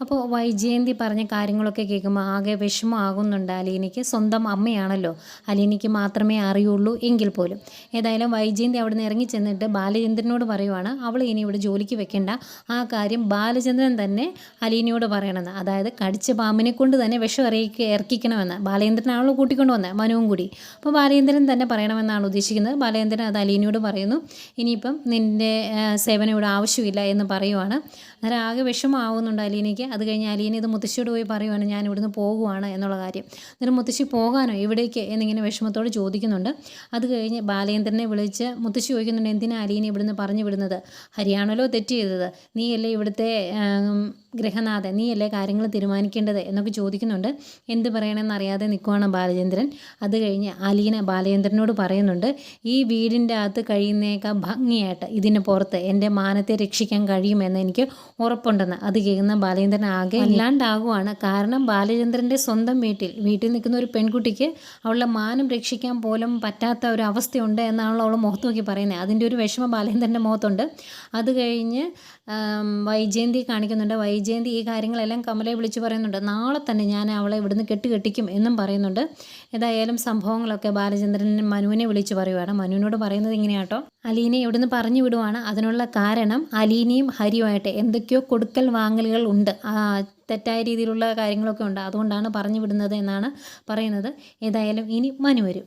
അപ്പോൾ വൈജയന്തി പറഞ്ഞ കാര്യങ്ങളൊക്കെ കേൾക്കുമ്പോൾ ആകെ വിഷമമാകുന്നുണ്ട് അലീനയ്ക്ക്. സ്വന്തം അമ്മയാണല്ലോ. അലീനയ്ക്ക് മാത്രമേ അറിയുള്ളൂ എങ്കിൽ പോലും. ഏതായാലും വൈജയന്തി അവിടെ നിന്ന് ഇറങ്ങി ചെന്നിട്ട് ബാലചന്ദ്രനോട് പറയുവാണ് അവൾ ഇനി ഇവിടെ ജോലിക്ക് വെക്കേണ്ട. ആ കാര്യം ബാലചന്ദ്രൻ തന്നെ അലീനയോട് പറയണമെന്ന്. അതായത് കടിച്ച പാമ്പിനെ കൊണ്ട് തന്നെ വിഷം ഇറക്കി ഇറക്കിക്കണമെന്ന്. ബാലചന്ദ്രനാണല്ലോ കൂട്ടിക്കൊണ്ട് വന്നത് മനുവും കൂടി. അപ്പോൾ ബാലചന്ദ്രൻ തന്നെ പറയണമെന്നാണ് ഉദ്ദേശിക്കുന്നത്. ബാലചന്ദ്രൻ അത് അലീനയോട് പറയുന്നു. ഇനിയിപ്പം നിന്റെ സേവനം ഇവിടെ ആവശ്യമില്ല എന്ന് പറയുവാണ്. അന്നേരം ആകെ വിഷമമാവുന്നുണ്ട് അലീനയ്ക്ക്. അത് കഴിഞ്ഞ് അലീന ഇത് മുത്തശ്ശിയോട് പോയി പറയുവാണ് ഞാൻ ഇവിടുന്ന് പോകുവാണ് എന്നുള്ള കാര്യം. എന്നിട്ട് മുത്തശ്ശി പോകാനോ ഇവിടേക്ക് എന്നിങ്ങനെ വിഷമത്തോട് ചോദിക്കുന്നുണ്ട്. അത് കഴിഞ്ഞ് ബാലേന്ദ്രനെ വിളിച്ച് മുത്തശ്ശി ചോദിക്കുന്നുണ്ട് എന്തിനാ അലീനെ ഇവിടുന്ന് പറഞ്ഞു വിടുന്നത്? ഹരിയാണല്ലോ തെറ്റ് ചെയ്തത്. നീയല്ലേ ഇവിടുത്തെ ഗൃഹനാഥൻ നീയല്ലേ കാര്യങ്ങൾ തീരുമാനിക്കേണ്ടത് എന്നൊക്കെ ചോദിക്കുന്നുണ്ട്. എന്ത് പറയണമെന്ന് അറിയാതെ നിൽക്കുവാണ് ബാലചന്ദ്രൻ. അത് കഴിഞ്ഞ് അലീന ബാലചന്ദ്രനോട് പറയുന്നുണ്ട് ഈ വീടിന്റെ അകത്ത് കഴിയുന്നേക്കാൾ ഭംഗിയായിട്ട് ഇതിന് പുറത്ത് എന്റെ മാനത്തെ രക്ഷിക്കാൻ കഴിയുമെന്ന് എനിക്ക് ഉറപ്പുണ്ടെന്ന് അത് കേൾക്കുന്ന ബാലചന്ദ്രൻ ആകെ ഇല്ലാണ്ടാകുവാണ് കാരണം ബാലചന്ദ്രന്റെ സ്വന്തം വീട്ടിൽ വീട്ടിൽ നിൽക്കുന്ന ഒരു പെൺകുട്ടിക്ക് അവളുടെ മാനം രക്ഷിക്കാൻ പോലും പറ്റാത്ത ഒരു അവസ്ഥയുണ്ട് എന്നാണല്ലോ അവൾ മുഖത്ത് നോക്കി പറയുന്നത്. അതിന്റെ ഒരു വിഷമം ബാലചന്ദ്രന്റെ മുഖത്തുണ്ട്. അത് കഴിഞ്ഞ് വൈജയന്തി കാണിക്കുന്നുണ്ട്. വൈജയന്തി ഈ കാര്യങ്ങളെല്ലാം കമലയെ വിളിച്ച് പറയുന്നുണ്ട്. നാളെ തന്നെ ഞാൻ അവളെ ഇവിടുന്ന് കെട്ടുകെട്ടിക്കും എന്നും പറയുന്നുണ്ട്. ഏതായാലും സംഭവങ്ങളൊക്കെ ബാലചന്ദ്രൻ മനുവിനെ വിളിച്ച് പറയുവാണ്. മനുവിനോട് പറയുന്നത് ഇങ്ങനെയാട്ടോ. അലീനെ ഇവിടുന്ന് പറഞ്ഞു വിടുവാണ്. അതിനുള്ള കാരണം അലീനയും ഹരിയുമായിട്ട് എന്തൊക്കെയോ കൊടുക്കൽ വാങ്ങലുകൾ ഉണ്ട്. തെറ്റായ രീതിയിലുള്ള കാര്യങ്ങളൊക്കെ ഉണ്ട്. അതുകൊണ്ടാണ് പറഞ്ഞു വിടുന്നത് എന്നാണ് പറയുന്നത്. ഏതായാലും ഇനി മനു വരും.